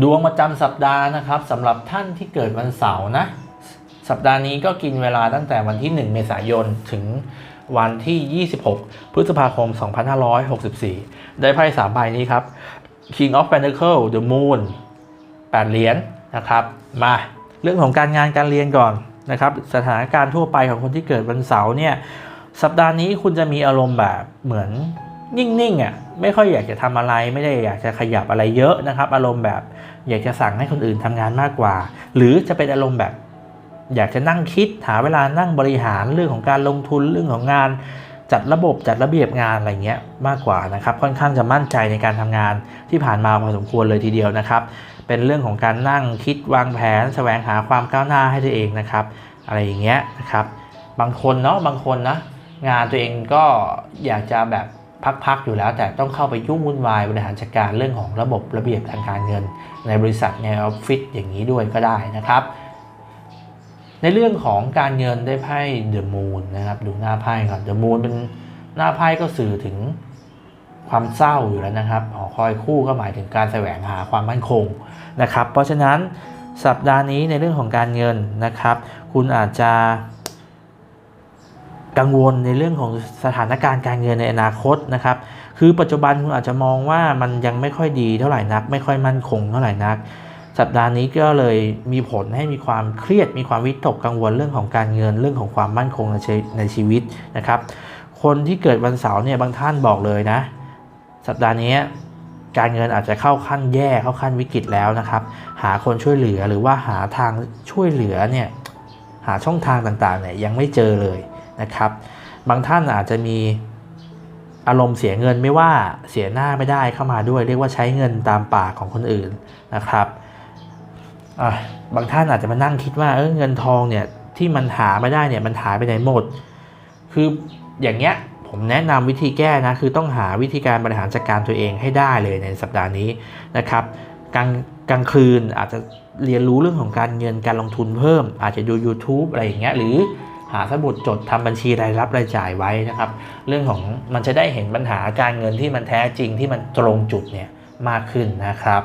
ดวงประจำสัปดาห์นะครับสำหรับท่านที่เกิดวันเสาร์นะสัปดาห์นี้ก็กินเวลาตั้งแต่วันที่ 1 เมษายนถึงวันที่ 26 พฤษภาคม 2564 ได้ไพ่สามใบนี้ครับ King of Pentacle The Moon 8 เหรียญนะครับ มาเรื่องของการงานการเรียนก่อนนะครับ สถานการณ์ทั่วไปของคนที่เกิดวันเสาร์เนี่ย สัปดาห์นี้คุณจะมีอารมณ์แบบเหมือน นิ่งๆอะไม่ค่อยอยากจะทำอะไรไม่ได้อยากจะขยับอะไรเยอะนะครับ อารมณ์แบบอยากจะสั่งให้คนอื่นทำงานมากกว่า หรือจะเป็นอารมณ์แบบ อยากจะนั่งคิดหาเวลานั่งบริหารเรื่องของการลงทุนเรื่องของงาน จัดระบบจัดระเบียบงานอะไรเงี้ยมากกว่านะครับ ค่อนข้างจะมั่นใจในการทำงานที่ผ่านมาพอสมควรเลยทีเดียวนะครับ เป็นเรื่องของการนั่งคิดวางแผน แสวงหาความก้าวหน้าให้ตัวเองนะครับ อะไรอย่างเงี้ยนะครับ บางคนเนาะบางคนนะงานตัวเองก็อยากจะแบบ พักๆอยู่แล้ว แต่ต้องเข้าไปยุ่งวุ่นวายบริหารจัดการเรื่องของระบบระเบียบทางการเงิน ในบริษัทในออฟฟิศอย่างนี้ด้วยก็ได้นะครับในเรื่องของการเงินได้ไพ่เดอะมูนนะครับดูหน้าไพ่ก่อนเดอะมูนเป็นหน้าไพ่ก็สื่อถึงความเศร้าอยู่แล้วนะครับหอคอยคู่ก็หมายถึงการแสวงหาความมั่นคงนะครับ เพราะฉะนั้นสัปดาห์นี้ในเรื่องของการเงินนะครับ คุณอาจจะ กังวลในเรื่องของสถานการณ์การเงินในอนาคตนะครับ คือปัจจุบันคุณอาจจะมองว่ามันยังไม่ค่อยดีเท่าไหร่นัก ไม่ค่อยมั่นคงเท่าไหร่นัก สัปดาห์นี้ก็เลยมีผลให้มีความเครียด มีความวิตกกังวลเรื่องของการเงินเรื่องของความมั่นคงในชในชีวิตนะครับ คนที่เกิดวันเสาร์เนี่ยบางท่านบอกเลยนะ สัปดาห์นี้การเงินอาจจะเข้าขั้นแย่เข้าขั้นวิกฤตแล้วนะครับ หาคนช่วยเหลือหรือว่าหาทางช่วยเหลือเนี่ยหาช่องทางต่างๆเนี่ยยังไม่เจอเลย นะครับ บางท่านอาจจะมีอารมณ์เสียเงินไม่ว่าเสียหน้าไม่ได้เข้ามาด้วย เรียกว่าใช้เงินตามปากของคนอื่นนะครับบางท่านอาจจะมานั่งคิดว่าเออเงินทองเนี่ยที่มันหาไม่ได้เนี่ยมันหายไปไหนหมด คืออย่างเงี้ยผมแนะนำวิธีแก้นะคือต้องหาวิธีการบริหารจัดการตัวเองให้ได้เลยในสัปดาห์นี้นะครับกลางกลางคืนอาจจะเรียนรู้เรื่องของการเงินการลงทุนเพิ่ม อาจจะดู YouTube อะไรอย่างเงี้ยหรือ หาสมุดจดทำบัญชีรายรับรายจ่ายไว้นะครับ เรื่องของมันจะได้เห็นปัญหาการเงินที่มันแท้จริงที่มันตรงจุดเนี่ยมากขึ้นนะครับ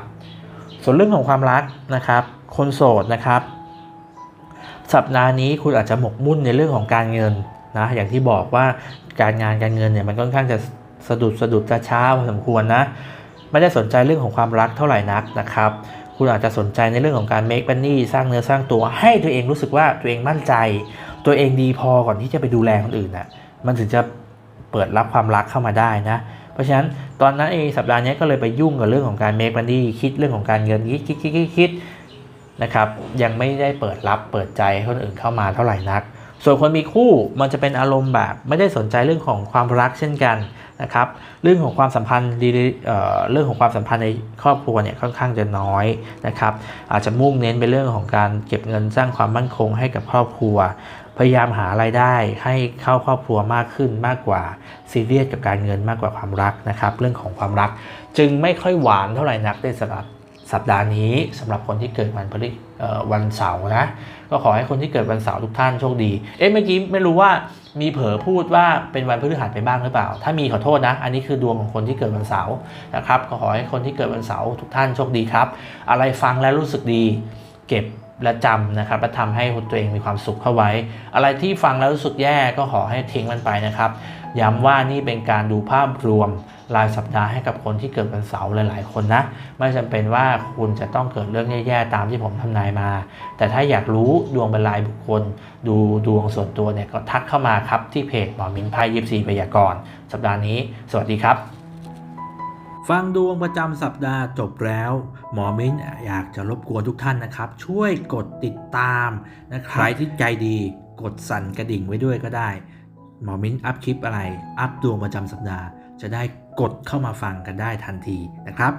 ส่วนเรื่องของความรักนะครับ คนโสดนะครับ สัปดาห์นี้คุณอาจจะหมกมุ่นในเรื่องของการเงินนะอย่างที่บอกว่าการงานการเงินเนี่ยมันค่อนข้างจะสะดุดสะดุดจะช้าพอสมควรนะไม่ได้สนใจเรื่องของความรักเท่าไหร่นักนะครับคุณอาจจะสนใจในเรื่องของการ make money สร้างเนื้อสร้างตัวให้ตัวเองรู้สึกว่าตัวเองมั่นใจ ตัวเองดีพอก่อนที่จะไปดูแลคนอื่นนะมันถึงจะเปิดรับความรักเข้ามาได้นะ เพราะฉะนั้นตอนนั้นเองสัปดาห์นี้ก็เลยไปยุ่งกับเรื่องของการ make money คิดเรื่องของการเงินคิดคิดคิดคิดคิดนะครับยังไม่ได้เปิดรับเปิดใจให้คนอื่นเข้ามาเท่าไหร่นัก ส่วนคนมีคู่มันจะเป็นอารมณ์แบบ ไม่ได้สนใจเรื่องของความรักเช่นกันนะครับเรื่องของความสัมพันธ์เรื่องของความสัมพันธ์ในครอบครัวเนี่ยค่อนข้างจะน้อยนะครับอาจจะมุ่งเน้นไปเรื่องของการเก็บเงินสร้างความมั่นคงให้กับครอบครัว พยายามหารายได้ให้เข้าครอบครัวมากขึ้นมากกว่าซีเรียสกับการเงินมากกว่าความรักนะครับ เรื่องของความรักจึงไม่ค่อยหวานเท่าไหร่นักในสำหรับสัปดาห์นี้สำหรับคนที่เกิดวันพฤเอ่อวันเสาร์นะ ก็ขอให้คนที่เกิดวันเสาร์ทุกท่านโชคดี เอ๊ะเมื่อกี้ไม่รู้ว่ามีเผลอพูดว่าเป็นวันพฤหัสไปบ้างหรือเปล่า ถ้ามีขอโทษนะ อันนี้คือดวงของคนที่เกิดวันเสาร์นะครับ ก็ขอให้คนที่เกิดวันเสาร์ทุกท่านโชคดีครับ อะไรฟังแล้วรู้สึกดี เก็บ และจำนะครับและทำให้ตัวเองมีความสุขเข้าไว้ อะไรที่ฟังแล้วรู้สึกแย่ก็ขอให้ทิ้งมันไปนะครับ ย้ำว่านี่เป็นการดูภาพรวมรายสัปดาห์ให้กับคนที่เกิดวันเสาร์หลาย ๆ คนนะ ไม่จำเป็นว่าคุณจะต้องเกิดเรื่องแย่ ๆ ตามที่ผมทำนายมา แต่ถ้าอยากรู้ดวงเป็นรายบุคคล ดูดวงส่วนตัวเนี่ยก็ทักเข้ามาครับที่เพจหมอมินไพ่ยิปซีพยากรณ์สัปดาห์นี้ สวัสดีครับ ฟังดวงประจำสัปดาห์จบแล้ว หมอมิ้นอยากจะรบกวนทุกท่านนะครับ ช่วยกดติดตามนะครับใครที่ใจดีกดสั่นกระดิ่งไว้ด้วยก็ได้ หมอมิ้นอัพคลิปอะไร อัพดวงประจำสัปดาห์ จะได้กดเข้ามาฟังกันได้ทันทีนะครับ